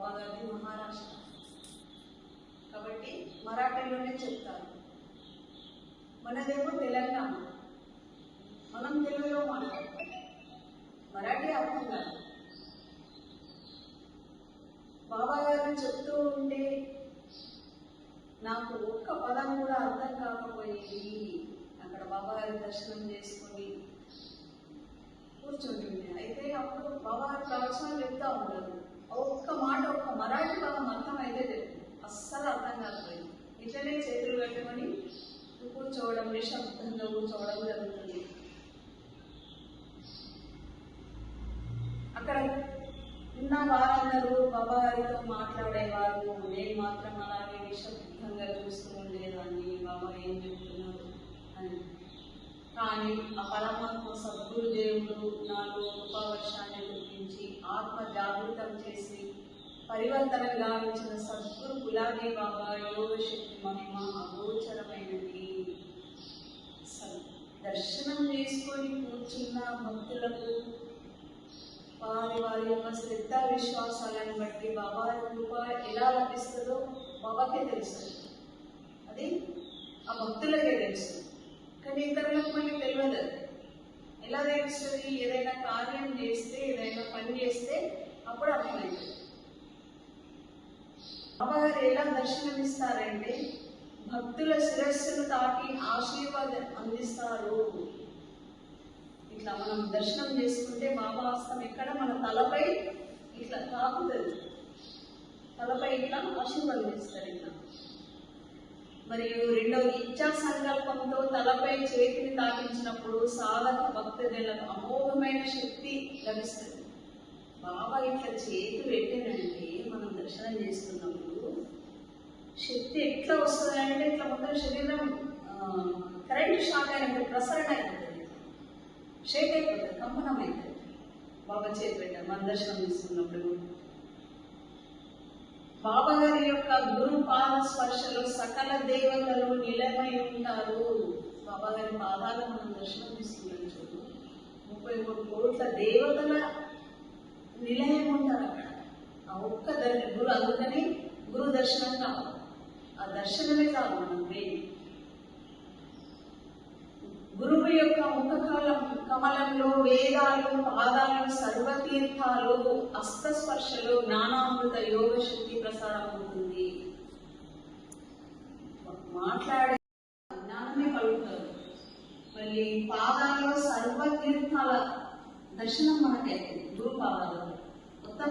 బాబా మహారాష్ట్ర. కాబట్టి మరాఠీలోనే చెప్తారు. మనదేమో తెలంగాణ. మనం తెలుగులో మాట్లాడతాం. మరాఠీ అర్థం కాదు. బాబా గారు చెప్తూ ఉంటే నాకు ఒక్క పదం కూడా అర్థం కాకపోయేది. అక్కడ బాబా గారి దర్శనం చేసుకొని కూర్చుంటుండే అయితే అప్పుడు బాబా గారు ప్రవచనాలు చెప్తా ఉంటారు ఒక్క మాట ఒక్క మరాఠీ పదం అర్థం అయితే అస్సలు అర్థం కాకపోయింది. ఇట్లనే చేతులు పెట్టుకొని కూర్చోవడం నిశ్శబ్దంగా కూర్చోవడం జరుగుతుంది. అక్కడ ఉన్న వారందరూ బాబా గారితో మాట్లాడేవారు. నేను మాత్రం అలాగే నిశ్శబ్దంగా చూస్తూ ఉండేదాన్ని. బాబా ఏం చెప్తున్నారు అని. కానీ ఆ పరమాత్మ సద్గురు దేవుడు నాలో కృపావర్షాన్ని ఆత్మ జాగృతం చేసి పరివర్తన గావించిన సద్గురు గులాబీ బాబా యోగ శక్తి మహిమ అగోచరమైనది. స- దర్శనం చేసుకొని కూర్చున్న భక్తులకు వారి వారి యొక్క శ్రద్ధ విశ్వాసాలను బట్టి బాబా కృప ఎలా లభిస్తుందో బాబాకే తెలుస్తుంది. అది ఆ భక్తులకే తెలుసు కానీ ఇతరులకు మనకి తెలియదు. ఎలా తెలుస్తుంది ఏదైనా కార్యం చేస్తే ఏదైనా పని చేస్తే అప్పుడు అర్థమవుతుంది బాబాగారు ఎలా దర్శనమిస్తారంటే భక్తుల శిరస్సును తాకి ఆశీర్వాదం అందిస్తారు. ఇట్లా మనం దర్శనం చేసుకుంటే బాబా హస్తం ఎక్కడ? మన తలపై ఇట్లా తాకుతుంది. తలపై ఇట్లా ఆశీర్వదిస్తారు ఇట్లా. మరియు రెండవది ఇచ్చా సంకల్పంతో తలపై చేతిని తాకించినప్పుడు సాధక భక్తులకు అమోఘమైన శక్తి లభిస్తుంది. బాబా ఇట్లా చేతి పెట్టినంటే మనం దర్శనం చేస్తున్నప్పుడు శక్తి ఎట్లా వస్తుంది అంటే ఇట్లా మొత్తం శరీరం కరెంట్ షాక్ అయినప్పుడు ప్రసరణ అయిపోతుంది. షేక్ అయిపోతుంది కంపనం అవుతుంది బాబా చేతి పెట్టారు మన దర్శనం తీసుకున్నప్పుడు బాబాగారి యొక్క గురు పాద స్పర్శలో సకల దేవతలు నిలమై ఉంటారు. బాబాగారి పాదాలు మనం దర్శనం తీసుకున్నాం చూడు. ముప్పై మూడు కోట్ల దేవతల నిలయం ఉంటారు అక్కడ. ఆ ఒక్క దర్శ గురు అందుకని గురు దర్శనం కావాలి. ఆ దర్శనమే కాదు మనం వేయి గురువు యొక్క ముఖకాలం కమలంలో వేదాలు పాదాలు సర్వతీర్థాలు హస్తస్పర్శలో జ్ఞానామృత యోగ శక్తి ప్రసారం అవుతుంది. మాట్లాడే జ్ఞానమే కలుగుతారు మళ్ళీ పాదాల్లో సర్వతీర్థాల దర్శనం మనకైతే గురు పాదాలు మొత్తం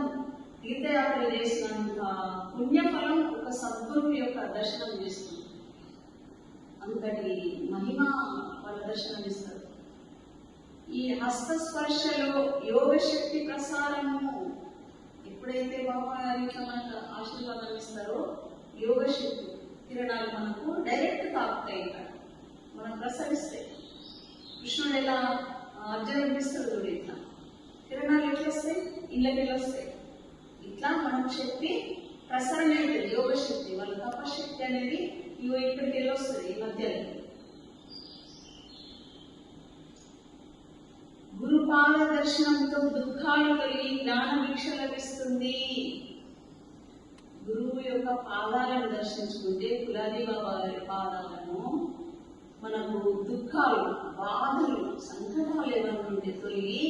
తీర్థయాత్ర చేసినంత పుణ్యఫలం ఒక సద్గురువు యొక్క దర్శనం చేస్తుంది. అంతటి మహిమ వాళ్ళ దర్శనం ఇస్తారు ఈ హస్తస్పర్శలో యోగ శక్తి ప్రసారము ఎప్పుడైతే బాబా ఇట్లా మనకు ఆశీర్వాదం ఇస్తారో యోగ శక్తి కిరణాలు మనకు డైరెక్ట్ తాకుతాయి ఇక్కడ. మనం ప్రసరిస్తాయి కృష్ణుడు ఎలా అర్జునుడు చూడు ఇట్లా. కిరణాలు ఎట్లా వస్తాయి ఇళ్ళకి వస్తాయి ఇట్లా మనం శక్తి ప్రసరణ అవుతుంది యోగ శక్తి వాళ్ళ తపశక్తి అనేది ఇవి ఇక్కడికి వెళ్ళి వస్తుంది ఈ మధ్యలో. గురుపాద దర్శనంతో దుఃఖాలు కలిగి జ్ఞాన భిక్ష లభిస్తుంది. గురువు యొక్క పాదాలను దర్శించుకుంటే కులాది బాబా గారి పాదాలను మనకు దుఃఖాలు బాధలు సంకటాలు ఏమైనా ఉంటే తొలగి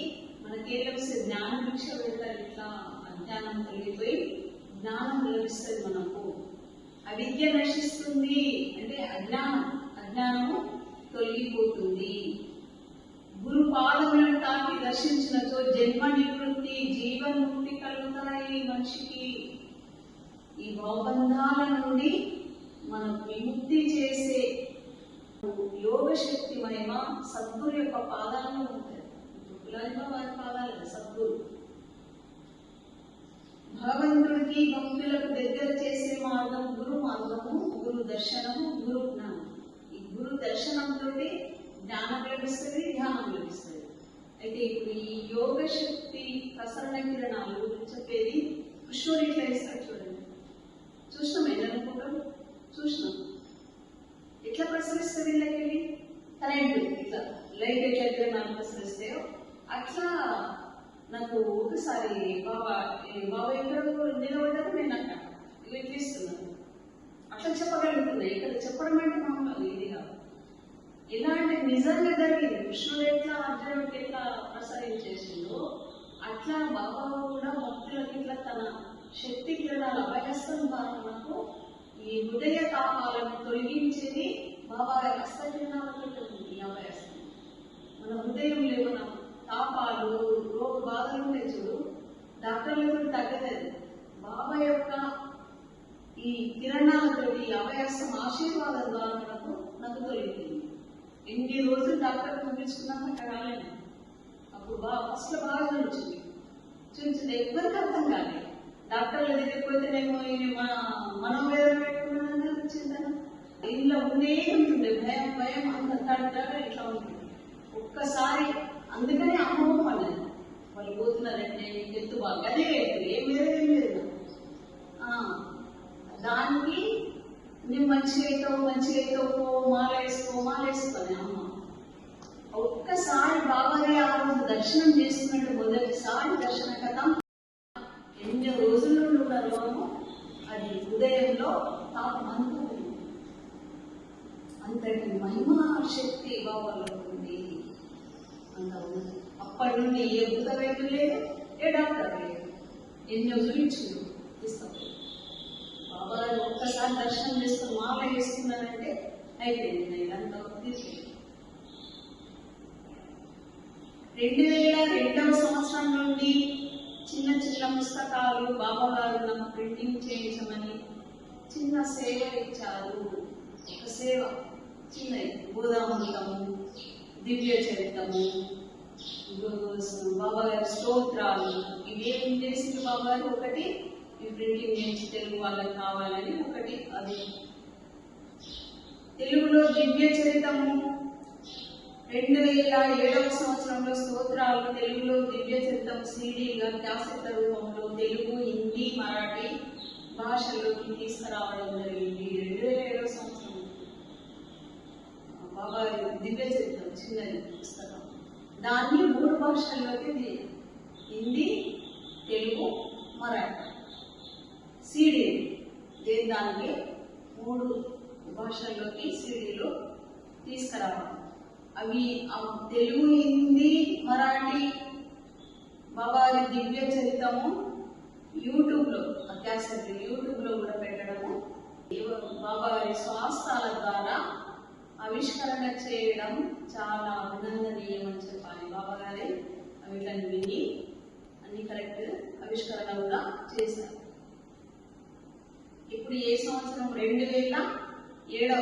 మనకేం లభిస్తుంది? జ్ఞాన భిక్ష పెడతారు ఇట్లా అజ్ఞానం తొలగిపోయి జ్ఞానం లభిస్తుంది మనకు. అవిద్య నశిస్తుంది అంటే అజ్ఞానం అజ్ఞానము తొలగిపోతుంది. గురు పాదములను తాకి దర్శించినచో జన్మ నివృత్తి జీవన్ముక్తి కలుగుతాయి మనిషికి. ఈ భవబంధాల నుండి మనకు విముక్తి చేసే యోగ శక్తి మహిమ సద్గురు యొక్క పాదాలను ఉంటుంది గులాబీ వారి పాదాలు సద్గురు. భగవంతుడికి భక్తులకు దగ్గర చేసే మార్గం గురు మార్గము గురు దర్శనము గురు జ్ఞానం. ఈ గురు దర్శనంతో జ్ఞానం లభిస్తుంది ధ్యానం లభిస్తుంది. అయితే ఇప్పుడు ఈ యోగ శక్తి ప్రసరణ కిరణాలు చెప్పేది కృష్ణుడు ఇట్లా ఇస్తాడు చూడండి. చూసినాం ఏదనుకుంటాం చూసినాం. ఎట్లా ప్రసరిస్తుంది వీళ్ళకి? కరెంట్ ఇట్లా లైట్ ఎట్లా కిరణాలు ప్రసరిస్తాయో అట్లా నాకు ఒకసారి బాబా బాబా ఎక్కడ నిలబడ్డాక నేను అక్క ఇవి అట్లా చెప్పగలుగుతున్నా ఇక్కడ చెప్పడం అంటే మామూలు ఇది కాదు. ఎలా అంటే నిజంగా జరిగింది. కృష్ణుడు ఎట్లా అర్జునుడికి ఎట్లా ప్రసాదించేసిందో అట్లా బాబా కూడా భక్తులకి ఇట్లా తన శక్తి కిరణాలు అభయస్తం ద్వారా మనకు ఈ హృదయ తాపాలను తొలగించేది బాబా గారి హస్త కిరణాలతో ఈ అభయస్తం మన హృదయంలో ఏమైనా పాపాలు రోగ బాధలు ఉంటాయి చూడు. డాక్టర్లకు తగ్గలేదు. బాబా యొక్క ఈ కిరణాలతో ఈ అభయాసం ఆశీర్వాదం ద్వారా మనకు నాకు తొలగింది ఎన్ని రోజులు డాక్టర్ పంపించుకున్నాక అక్కడ రాలేదు. అప్పుడు బాగా ఫస్ట్ బాగా వచ్చింది చూపించింది ఎవరికి అర్థం కాలేదు డాక్టర్ల దగ్గరికి పోతేనేమో ఈయన మన మనోవేదన పెట్టుకున్నాడని అనిపించిందా ఇంట్లో ఉండే ఉంటుండే భయం భయం అంత తడతాడు ఇట్లా ఉంటుంది ఒక్కసారి అందుకని అమ్మమ్మ అన్నది వాళ్ళు పోతున్నారంటే నీకు ఎత్తు బాగా. అదే ఏం వేరే ఏం లేదు ఆ, దానికి నువ్వు మంచిగా అవుతావు మంచిగా అవుతావు పో, మాల వేసుకో మాల వేసుకోని అమ్మ. ఒక్కసారి బాబారి ఆ రోజు దర్శనం చేసుకున్నట్టు మొదటిసారి దర్శన కథ. ఎన్ని రోజుల నుండి అది ఉదయంలో తాపం అంత అంతటి మహిమా శక్తి బాబాలో. ఉంది అప్పటి నుండి ఏ భూత వైద్యులు లేదు ఏ డాక్టర్ లేదు. ఎన్నో చూపించు ఇస్తాం బాబా గారు ఒక్కసారి దర్శనం చేసుకుని మాల వేసుకున్నారంటే అయిపోయింది నా ఇదంతా తీసుకెళ్ళి రెండు వేల రెండవ సంవత్సరం నుండి చిన్న చిన్న పుస్తకాలు బాబా గారు నాకు ప్రింటింగ్ చేయించమని చిన్న సేవ ఇచ్చారు. ఒక సేవ చిన్నది. గోదామృతము దివ్య చరితము బాబా గారి స్తోత్రాలు. ఇవేం చేసింది బాబా ఒకటి ఈ ప్రింటింగ్ చేయించి తెలుగు వాళ్ళకి కావాలని ఒకటి అది. తెలుగులో దివ్య చరితము. రెండు వేల ఏడవ సంవత్సరంలో స్తోత్రాలు. తెలుగులో దివ్య చరితం సీడీగా క్యాసెట్ రూపంలో తెలుగు హిందీ మరాఠీ భాషల్లోకి తీసుకురావడం జరిగింది. రెండు వేల ఏడవ సంవత్సరం. బాబా దివ్య చరితం చిన్నది పుస్తకం. దాన్ని మూడు భాషల్లోకి హిందీ తెలుగు మరాఠీ. సిడీ దేని దానికి మూడు భాషల్లోకి సిడీలు తీసుకురావాలి. అవి తెలుగు హిందీ మరాఠీ బాబారి దివ్య చరితము యూట్యూబ్లో ఆ క్యాసెట్ యూట్యూబ్లో కూడా పెట్టడము బాబావారి స్వాస్థాల ద్వారా ఆవిష్కరణ చేయడం చాలా అభినందనీయం అని చెప్పాలి బాబాగారి వీటిని విని అన్ని కరెక్ట్ ఆవిష్కరణ కూడా చేశారు. ఇప్పుడు ఏ సంవత్సరం? రెండు వేల ఏడవ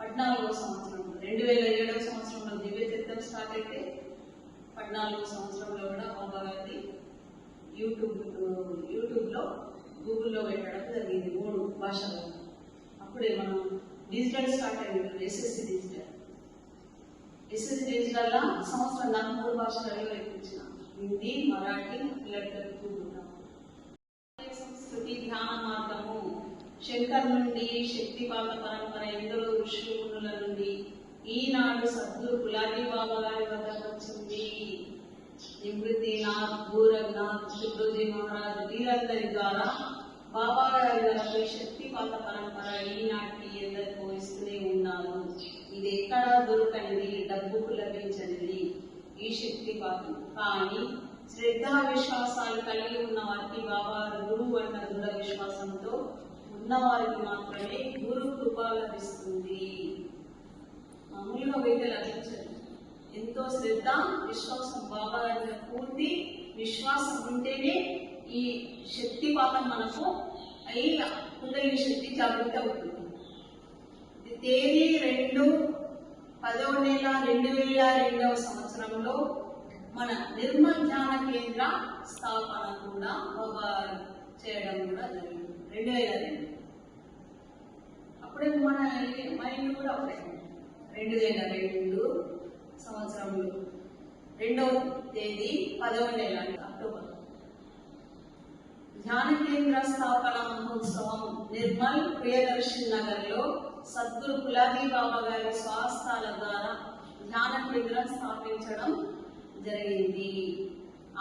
పద్నాలుగో సంవత్సరం. రెండు వేల ఏడవ సంవత్సరంలో దివ్య చరిత్రం స్టార్ట్ అయితే పద్నాలుగో సంవత్సరంలో కూడా బాబా గారిది యూట్యూబ్ యూట్యూబ్లో గూగుల్లో పెట్టడం జరిగింది. మూడు భాషల్లో అప్పుడే మనం డిజిటల్ స్టార్ట్ అయింది ఎస్ఎస్సి డిజిటల్ ఎస్ఎస్సి డిజిటల్ సంవత్సరం నాకు మూడు భాషలలో ఎక్కించిన హిందీ మరాఠీ పిల్లలకి సంస్కృతి ధ్యాన మార్గము శంకర్ నుండి శక్తిపాత పరంపర ఎందరో ఋషి మునుల నుండి ఈనాడు సద్గురు గులాబీ బాబా గారి వద్దకు వచ్చింది. నివృత్తినాథ్ గోరగ్నాథ్ శుభ్రజీ మహారాజ్ వీరందరి ద్వారా బాబా గారి వరకు శక్తిపాత పరంపర ఈనాటికి ఎందరికో ఇస్తూనే ఉన్నారు. ఇది ఎక్కడా దొరకనిది డబ్బుకు లభించనిది ఈ శక్తిపాతం కానీ శ్రద్ధా విశ్వాసాలు కలిగి ఉన్న వారికి బాబా గురువు అన్న దృఢ విశ్వాసంతో ఉన్నవారికి మాత్రమే గురు కృప లభిస్తుంది. మామూలుగా వైద్య లభించదు ఎంతో శ్రద్ధ విశ్వాసం బాబా పూర్తి విశ్వాసం ఉంటేనే ఈ శక్తిపాతం మనకు అయిన కుండలి శక్తి జాగృతి అవుతుంది. తేదీ రెండు పదవ నెల రెండు వేల రెండవ సంవత్సరంలో మన నిర్మల్ ధ్యాన కేంద్ర స్థాపన కూడా చేయడం కూడా జరిగింది. రెండు వేల రెండు. అప్పుడే మన మైండ్ కూడా అప్పుడే. రెండు వేల రెండు సంవత్సరంలో రెండవ తేదీ పదవ నెల అక్టోబర్. ధ్యాన కేంద్ర స్థాపన మహోత్సవం నిర్మల్ ప్రియదర్శి నగర్లో సద్గురు గులాబీ బాబా గారి స్వాస్థాల ద్వారా ధ్యాన కేంద్రం స్థాపించడం జరిగింది.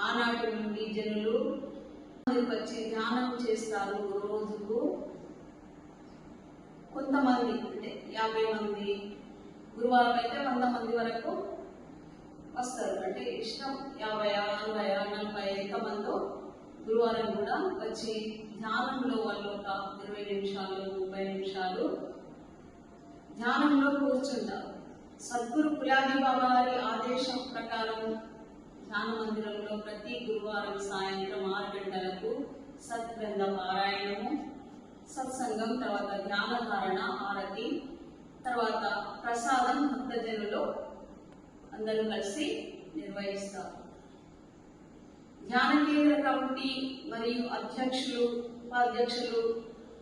ఆనాటి నుండి జనులు వచ్చి ధ్యానం చేస్తారు రోజుకు. కొంతమంది అంటే యాభై మంది గురువారం అయితే వంద మంది వరకు వస్తారు. అంటే ఇష్టం యాభై అరవై నలభై ఎంతమందో గురువారం కూడా వచ్చి ధ్యానంలో వాళ్ళు ఒక ఇరవై నిమిషాలు ముప్పై నిమిషాలు ధ్యానంలో కూర్చుంటారు. సద్గురు పులాది బాబా వారి ఆదేశం ప్రకారం ధ్యాన మందిరంలో ప్రతి గురువారం సాయంత్రం ఆరు గంటలకు సత్గ్రంథ పారాయణము సత్సంగం తర్వాత ధ్యానధారణ ఆరతి తర్వాత ప్రసాదం భక్తజనులు అందరూ కలిసి నిర్వహిస్తారు. ధ్యాన కేంద్ర కమిటీ మరియు అధ్యక్షులు ఉపాధ్యక్షులు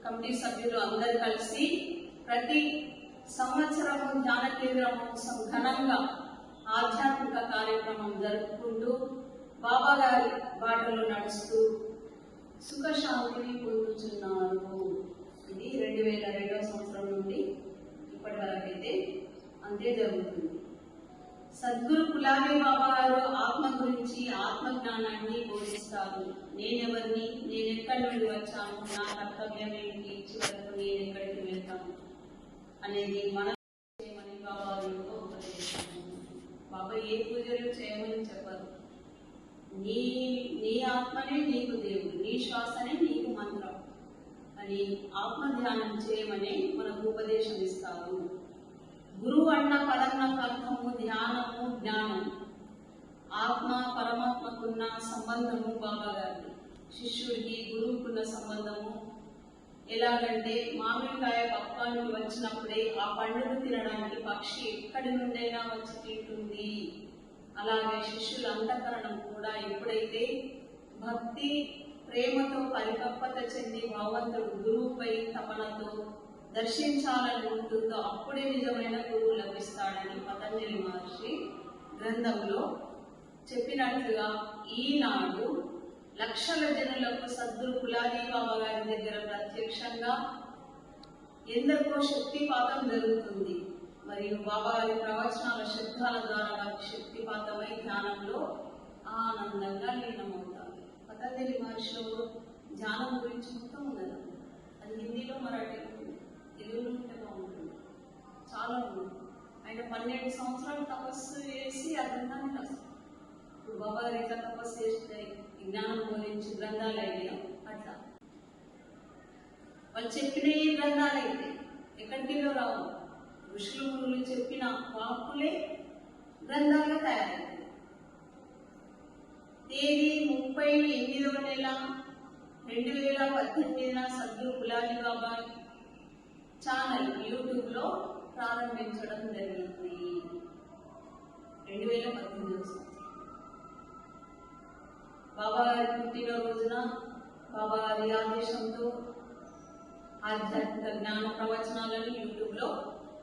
కమిటీ సభ్యులు అందరూ కలిసి ప్రతి సంవత్సరము ధ్యాన కేంద్ర మహోత్సవం ఘనంగా ఆధ్యాత్మిక కార్యక్రమం జరుపుకుంటూ బాబా గారి బాటలో నడుస్తూ సుఖశాంతిని పొందుతున్నారు ఇది రెండు వేల రెండవ సంవత్సరం నుండి ఇప్పటి వరకైతే అయితే అంతే జరుగుతుంది. సద్గురు కులాబీ బాబా గారు ఆత్మ గురించి ఆత్మ జ్ఞానాన్ని బోధిస్తారు. నేనెవరిని? నేను ఎక్కడి నుండి వచ్చాను? నా కర్తవ్యం ఏంటి చివరకు నేను ఎక్కడికి వెళ్తాను? అనేది మన చేయమని బాబా వారి బాబా ఏ పూజలు చేయమని చెప్పరు. నీ నీ ఆత్మనే నీకు దేవుడు నీ శ్వాసనే నీకు మంత్రం. అని ఆత్మ ధ్యానం చేయమని మనకు ఉపదేశం ఇస్తారు. గురువు అన్న పదన్న కర్మము ధ్యానము జ్ఞానం ఆత్మ పరమాత్మకున్న సంబంధము బాబా గారిది శిష్యుడికి గురువుకున్న సంబంధము ఎలాగంటే మామిడికాయ పక్వానికి వచ్చినప్పుడే ఆ పండును తినడానికి పక్షి ఎక్కడి నుండైనా వచ్చి తింటుంది. అలాగే శిష్యుల అంతఃకరణం కూడా ఎప్పుడైతే భక్తి ప్రేమతో పరిపక్వత చెంది భగవంతుడు గురువుపై తపనతో దర్శించాలని ఉంటుందో అప్పుడే నిజమైన గురువు లభిస్తాడని పతంజలి మహర్షి గ్రంథంలో చెప్పినట్లుగా ఈనాడు లక్షల జనులకు సద్గురు కులాదీ బాబా గారి దగ్గర ప్రత్యక్షంగా ఎందరికో శక్తిపాతం జరుగుతుంది. మరియు బాబా గారి ప్రవచనాల శబ్దాల ద్వారా వారికి శక్తిపాతమై ధ్యానంలో ఆనందంగా లీనమవుతారు. పతంజలి మహర్షిలో ధ్యానం గురించి మొత్తం ఉన్నది. అది హిందీలో మరాఠీలో ఉంది ఉంటుంది. చాలా ఉంది ఆయన పన్నెండు సంవత్సరాలు తపస్సు చేసి ఆ గ్రంథాన్ని ఇప్పుడు బాబా ఇట్లా తపస్సు చేస్తే జ్ఞానం గురించి గ్రంథాలు అయినాయో అట్లా. వాళ్ళు చెప్పిన ఏ గ్రంథాలు అయితే ఎక్కడికి రావు. ఋషులు గురువులు చెప్పిన వాక్కులే గ్రంథాలుగా తయారైంది తేదీ ముప్పై ఎనిమిదవ నెల రెండు వేల పద్దెనిమిదిన సద్గురు గులాబీ బాబా ఛానల్ యూట్యూబ్లో ప్రారంభించడం జరిగింది. రెండు వేల పద్దెనిమిదవ సంవత్సరం. బాబా గారి పుట్టినరోజున బాబా గారి ఆదేశంతో ఆధ్యాత్మిక జ్ఞాన ప్రవచనాలను యూట్యూబ్లో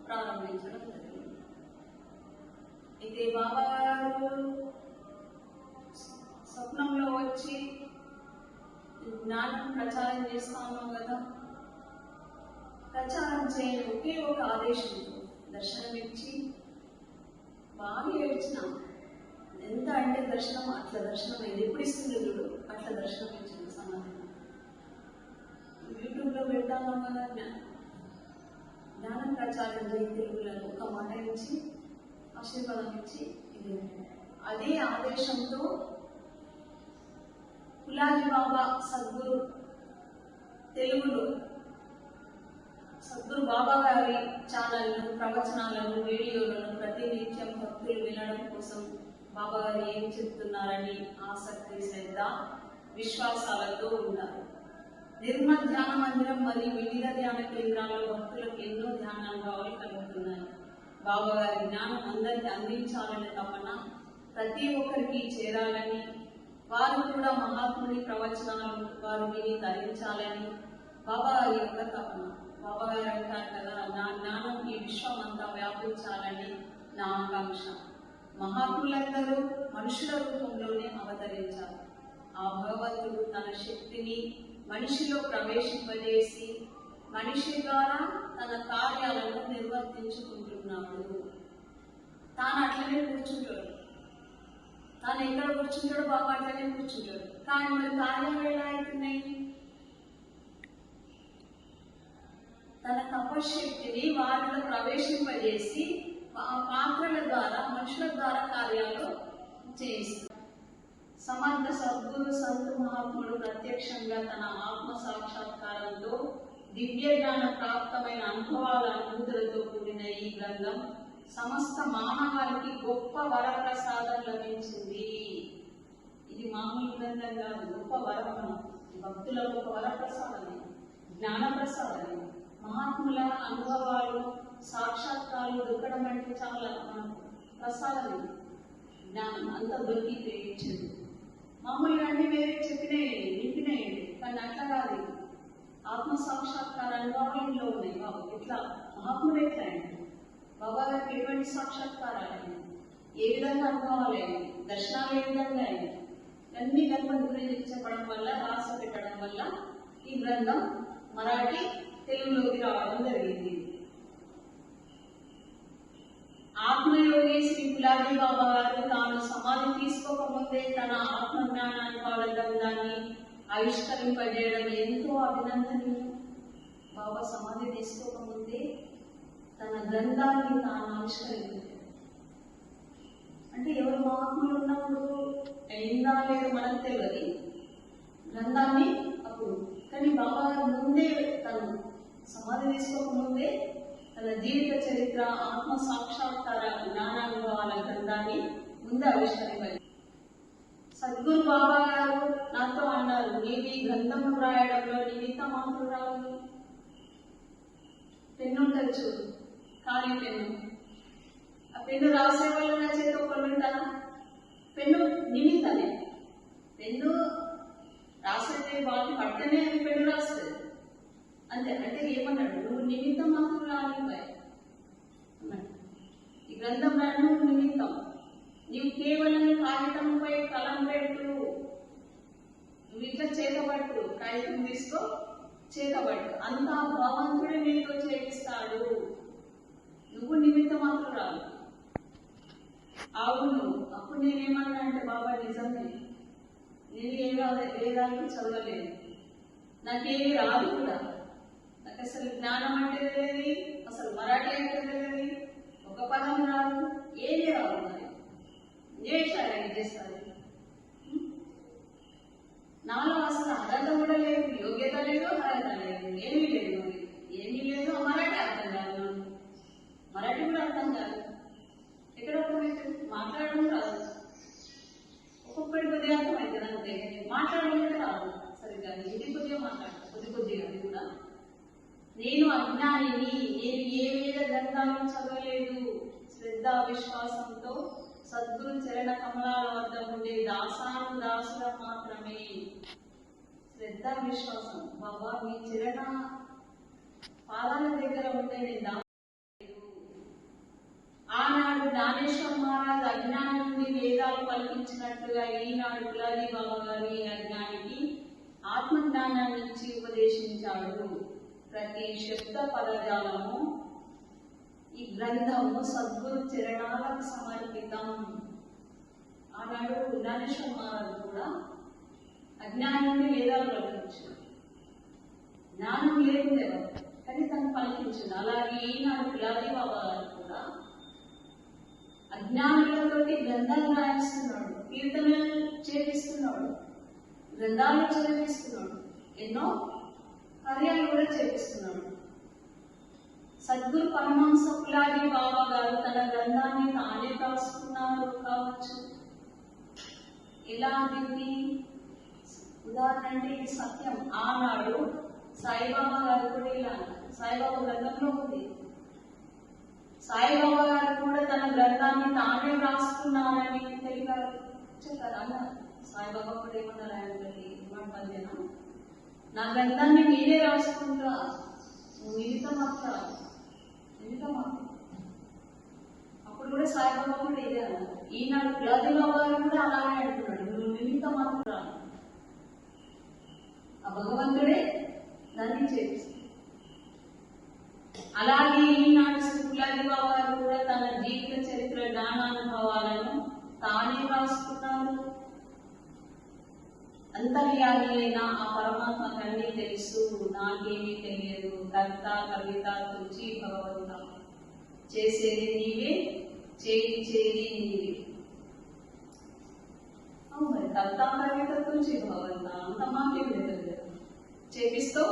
ప్రారంభించడం జరిగింది. అయితే బాబా గారు స్వప్నంలో వచ్చి జ్ఞానం ప్రచారం చేస్తా ఉన్నాం కదా ప్రచారం చేయని ఒకే ఒక ఆదేశంతో దర్శనమిచ్చి బాగా ఏడ్చిన ఎంత అంటే దర్శనం అట్లా దర్శనం అయింది. ఎప్పుడు ఇస్తుంది చూడు అట్లా దర్శనం ఇచ్చింది సమాధానం యూట్యూబ్లో పెడతాను కదా జ్ఞానం జ్ఞానం ప్రచారం చేయి తెలుగులో ఒక మాట ఇచ్చి ఆశీర్వాదం ఇచ్చి ఇది. అదే ఆదేశంతో కులాజీ బాబా సద్గురు తెలుగులో సద్గురు బాబా గారి ఛానల్ను ప్రవచనాలను వీడియోలను ప్రతినిత్యం భక్తులు వినడం కోసం బాబా గారు ఏం చెప్తున్నారని ఆసక్తి శ్రద్ధ విశ్వాసాలతో ఉన్నారు. నిర్మల్ ధ్యాన మందిరం మరియు వివిధ ధ్యాన కేంద్రాల్లో భక్తులకు ఎన్నో ధ్యాన అనుభవాలు కలుగుతున్నాయి. బాబా గారి జ్ఞానం అందరికీ అందించాలనే తపన ప్రతి ఒక్కరికి చేరాలని వారు కూడా మహాత్ముని ప్రవచనాలు వారు విని ధరించాలని బాబా గారి యొక్క తపన. బాబాగారు అంటారు కదా నా జ్ఞానం ఈ విశ్వం అంతా వ్యాపించాలని నా ఆకాంక్ష. మహాత్ములందరూ మనుషుల రూపంలోనే అవతరించారు. ఆ భగవంతుడు తన శక్తిని మనిషిలో ప్రవేశింపజేసి మనిషి ద్వారా తన కార్యాలను నిర్వర్తించుకుంటున్నాడు. తాను అట్లనే కూర్చుంటాడు. తాను ఎక్కడ కూర్చుంటాడో బాబా అట్లనే కూర్చుంటాడు. కానీ మన కార్యాలు ఎలా అవుతున్నాయి తన తపశక్తిని వారిలో ప్రవేశింపజేసి పాత్రల ద్వారా మనుషుల ద్వారా కార్యాలు చేయిస్తారు సమర్థ సద్గురు సంతు మహాత్ముడు ప్రత్యక్షంగా తన ఆత్మ సాక్షాత్కారంతో దివ్య జ్ఞాన ప్రాప్తమైన అనుభవాల అనుభూతులతో కూడిన ఈ గ్రంథం సమస్త మానవాళికి గొప్ప వరప్రసాదం లభించింది. ఇది మామూలు గ్రంథం కాదు గొప్ప వరం భక్తులకు ఒక వరప్రసాదమే జ్ఞానప్రసాదమే. మహాత్ముల అనుభవాలు సాక్షాత్కారాలు దొరకడం అంటే చాలా మనకు జ్ఞానం అంత దొరికి ఇచ్చింది మామూలుగా అన్ని వేరే చెప్పినాయండి నింపినాయండి కానీ అట్లా కాదు. ఆత్మ సాక్షాత్కార అనుభవాలు ఉన్నాయి. బాబు ఇట్లా మహాత్ముడు ఎట్లా అండి? బాబా గారికి ఎటువంటి సాక్షాత్కారాలు ఏ విధంగా అనుభవాలు దర్శనాలు ఏ విధంగా అయినాయి? అన్ని గణపతి గురించి చెప్పడం వల్ల రాసి పెట్టడం వల్ల ఈ గ్రంథం మరాఠీ తెలుగులోకి రావడం జరిగింది. ఆత్మయోగి శ్రీ గులాబీ బాబా గారు తాను సమాధి తీసుకోకముందే తన ఆత్మ జ్ఞానాన్ని వాళ్ళ దాన్ని ఆవిష్కరింపజేయడం ఎంతో అభినందనీయం. బాబా సమాధి తీసుకోకముందే తన గ్రంథాన్ని తాను ఆవిష్కరించాడు అంటే ఎవరు మహాత్ములు ఉన్నప్పుడు అయిందా లేదో మనకు తెలియదు గ్రంథాన్ని అప్పుడు. కానీ బాబా ముందే తను సమాధి తీసుకోకముందే తన జీవిత చరిత్ర ఆత్మ సాక్షాత్కార జ్ఞానానుభవాల గ్రంథాన్ని ముందు ఆవిష్కరించారు సద్గురు బాబా గారు నాతో అన్నారు నీవి గ్రంథం రాయడంలో నిమిత్త మాత్రురాలు పెన్ను ఉంటుంది చూడు ఖాళీ పెన్ను. ఆ పెన్ను రాసే వాళ్ళు నా చేత కొనుంటారా పెన్ను నిమిత్తమే. పెన్ను రాసేది వాళ్ళు పట్టనే పెన్ను రాస్తుంది. అంతే అంటే ఏమన్నాడు? నువ్వు నిమిత్తం మాత్రం రానివ్వాలి అన్నాడు. ఈ గ్రంథం రాను నువ్వు నిమిత్తం. నీవు కేవలం కాగితంపై కలం పెట్టు. నువ్వు ఇట్లా చేతబట్టు కాగితం తీసుకో చేతబట్టు అంత భగవంతుడే నీతో చేయిస్తాడు. నువ్వు నిమిత్త మాత్రం రాదు అవును అప్పుడు నేనేమన్నా అంటే బాబా నిజమే. నేను ఏ వేద- వేదాలు చదవలేదు. నాకేమీ రాదు కూడా. అసలు జ్ఞానం అంటే తెలియదు అసలు మరాఠీ అంటే తెలియదు ఒక పదం రాదు. ఏమీ రాదు మరి? చేశారు ఏం చేస్తారు. నాలో అసలు అర్హత కూడా లేదు యోగ్యత లేదు అర్హత లేదు. ఏమీ లేదు మరి. ఏమీ లేదు మరాఠీ అర్థం కాదు నాకు. మరాఠీ కూడా అర్థం కాదు. ఎక్కడ అర్థమవుతుంది మాట్లాడడం రాదు. ఒక్కొక్కటి కొద్దిగా అర్థమవుతుంది అంతే మాట్లాడడం కూడా రాదు. సరిగ్గా. ఇది కొద్దిగా మాట్లాడతాం. కొద్ది కొద్దిగా అది కూడా. నేను అజ్ఞానిని నేను ఏ వేద గ్రంథాలను చదవలేదు. శ్రద్ధ విశ్వాసంతో సద్గురు చరణ కమలాల వద్ద ఉండే దాసాను దాసుల మాత్రమే. శ్రద్ధ విశ్వాసం. బాబా మీ చరణ పాదాల దగ్గర ఉండే నేను దా ఆనాడు జ్ఞానేశ్వర మహారాజ్ అజ్ఞానం నుండి వేదాలు పలికించినట్లుగా ఈనాడు గులాబీ బాబా గారి అజ్ఞానికి ఆత్మజ్ఞానాన్ని ఇచ్చి ఉపదేశించాడు. ప్రతి శబ్ద పదజాలము ఈ గ్రంథము సద్గురు చరణాలకు సమర్పితం. ఆనాడు జ్ఞానేశ్వర మహారాజు కూడా అజ్ఞానం వేదాలు పలికించాడు జ్ఞానం లేకుండే కానీ తను పలికించింది. అలాగే ఈనాడు గులాబీ బాబా గారు కూడా అజ్ఞానులతోటి గ్రంథాలు రాయిస్తున్నాడు కీర్తనలు చేపిస్తున్నాడు గ్రంథాలు చదివిస్తున్నాడు. ఎన్నో కార్యాలు కూడా చేపిస్తున్నాడు. సద్గురు పరమహంస కులాది బాబా గారు తన గ్రంథాన్ని తానే రాసుకున్నారు కావచ్చు. ఇలా దీన్ని ఉదాహరణ అంటే ఇది సత్యం. ఆనాడు సాయిబాబా గారు కూడా ఇలా సాయిబాబా గ్రంథంలో ఉంది. సాయిబాబా గారు కూడా తన గ్రంథాన్ని తానే రాసుకున్నారని తెలిపారు. చెప్పారు అన్నారు సాయిబాబా కూడా ఏమన్నారు ఆయన ఇవ్వడం నా గ్రంథాన్ని నేనే రాసుకుంటా నువ్వు మిగతా మాత్ర మిగతా మాత్ర అప్పుడు కూడా సాయిబాబా కూడా ఇదే అన్నారు. ఈనాడు గులాది బాబా గారు కూడా అలానే అంటున్నాడు. నువ్వు నిమిత్త మాత్ర ఆ భగవంతుడే దాన్ని చేపిస్తాడు. అలాగే ఈనాడు శ్రీ గులాబీ గారు కూడా తన జీవిత చరిత్ర జ్ఞానానుభవాలను తానే రాసుకున్నారు. అంతర్యామి అయిన ఆ పరమాత్మకు తెలుసు. నాకేమీ తెలియదు. కర్త కవిత తుచి భగవంత. చేసేది నీవే చేయించేది నీవే. అవును మరి కర్త కవిత తుచి భగవంత అంత మాకేం తెలియదు చేపిస్తో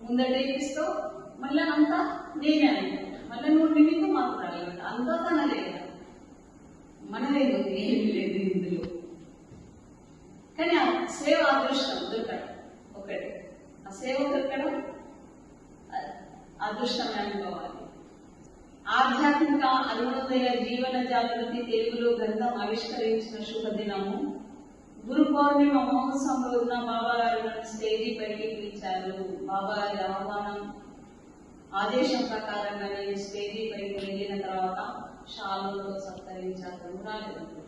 ముందట చేపిస్తావు మళ్ళీ అంతా నేనే అంటావు మళ్ళీ నువ్వు నిమిత్తం మాట్లాడాలి అంతా తనదే కదా. మనదే లేదు ఇందులో. కానీ ఆ సేవ అదృష్టం దొరకడం ఒకటి. ఆ సేవ దొరకడం అ- అదృష్టమే అనుకోవాలి. ఆధ్యాత్మిక అనుమతయ జీవన జాగృతి తెలుగులో గ్రంథం ఆవిష్కరించిన శుభదినము. గురు పౌర్ణిమ మహోత్సవం రోజున బాబాగారు స్టేజీ పైకి పిలిచారు. బాబాగారి ఆహ్వానం ఆదేశం ప్రకారంగా నేను స్టేజీ పైకి వెళ్ళిన తర్వాత షాలుతో సత్కరించారు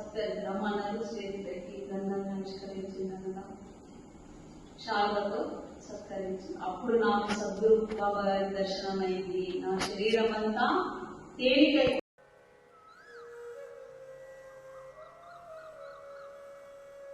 సప్త బ్రహ్మాండాలు స్టేజ్ పెట్టి గ్రంథాన్ని ఆవిష్కరించిందనగా షాలతో సత్కరించి. అప్పుడు నాకు సద్గురు బాబా గారి దర్శనం అయింది నా శరీరం అంతా తేలికై